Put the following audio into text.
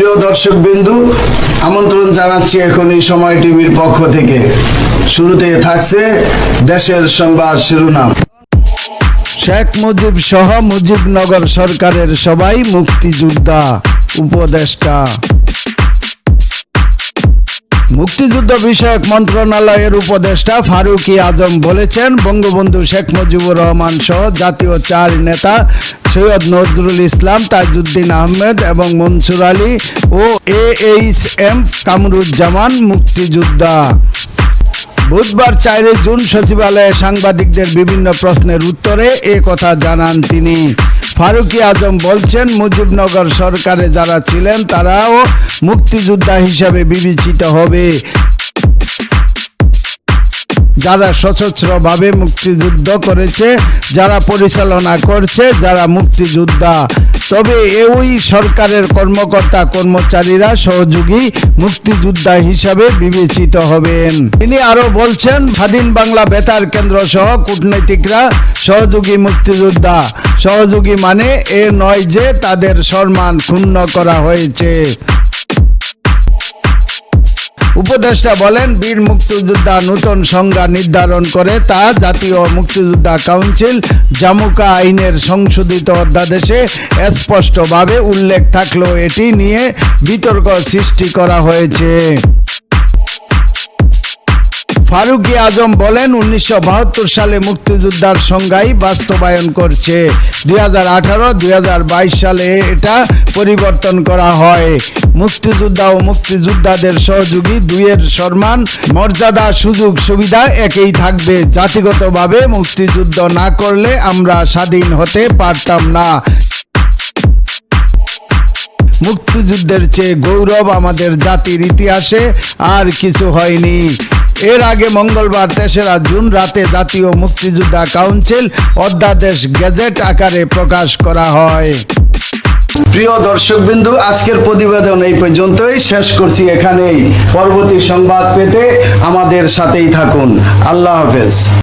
দর্শক বিন্দু আমন্ত্রণ জানাচ্ছি এখন এই সময় টিভির পক্ষ থেকে। শুরুতে থাকছে দেশের সংবাদ শিরোনাম। শেখ মুজিব সহ মুজিবনগর সরকারের সবাই মুক্তিযোদ্ধা, উপদেষ্টা। মুক্তিযুদ্ধ বিষয়ক মন্ত্রণালয়ের উপদেষ্টা ফারুকি আজম বলেছেন, বঙ্গবন্ধু শেখ মুজিবুর রহমান সহ জাতীয় চার নেতা সৈয়দ নজরুল ইসলাম, তাজউদ্দিন আহমেদ এবং মনসুর আলী ও এ এইচ এম কামরুজ্জামান মুক্তিযোদ্ধা। বুধবার চারই জুন সচিবালয়ে সাংবাদিকদের বিভিন্ন প্রশ্নের উত্তরে এ কথা জানান তিনি। ফারুকি আজম বলছেন, মুজিবনগর সরকারে যারা ছিলেন, তারাও মুক্তিযোদ্ধা হিসাবে বিবেচিত হবে। যারা সশস্ত্রভাবে মুক্তিযুদ্ধ করেছে, যারা পরিচালনা করছে, যারা মুক্তিযোদ্ধা। তবে ওই সরকারের কর্মকর্তা, কর্মচারীরা সহযোগী মুক্তিযোদ্ধা হিসাবে বিবেচিত হবেন। তিনি আরও বলছেন, স্বাধীন বাংলা বেতার কেন্দ্র সহ কূটনৈতিকরা সহযোগী মুক্তিযোদ্ধা। সহযোগী মানে এ নয় যে তাদের সম্মান ক্ষুণ্ণ করা হয়েছে। উপদেষ্টা বলেন, বীর মুক্তিযোদ্ধা নূতন সংজ্ঞা নির্ধারণ করে তা জাতীয় মুক্তিযোদ্ধা কাউন্সিল জামুকা আইনের সংশোধিত অধ্যাদেশে স্পষ্টভাবে উল্লেখ থাকলেও এটি নিয়ে বিতর্ক সৃষ্টি করা হয়েছে। ফারুকি আজম বলেন, উনিশশো বাহাত্তর সালে মুক্তিযোদ্ধার সংজ্ঞাই বাস্তবায়ন করছে। দুই হাজার আঠারো, দুই সালে এটা পরিবর্তন করা হয়। মুক্তিযোদ্ধা ও মুক্তিযোদ্ধাদের সহযোগী দুইয়ের সম্মান, মর্যাদা, সুযোগ, সুবিধা একই থাকবে। জাতিগতভাবে মুক্তিযুদ্ধ না করলে আমরা স্বাধীন হতে পারতাম না। মুক্তিযুদ্ধের চেয়ে গৌরব আমাদের জাতির ইতিহাসে আর কিছু হয়নি। এর আগে মঙ্গলবার তেসরা জুন রাতে জাতীয় মুক্তিযোদ্ধা কাউন্সিল অধ্যাদেশ গেজেট আকারে প্রকাশ করা হয়। প্রিয় দর্শক বিন্দু আজকের প্রতিবেদন এই পর্যন্তই। শেষ করছি এখানেই। পরবর্তী সংবাদ পেতে আমাদের সাথেই থাকুন। আল্লাহ হাফেজ।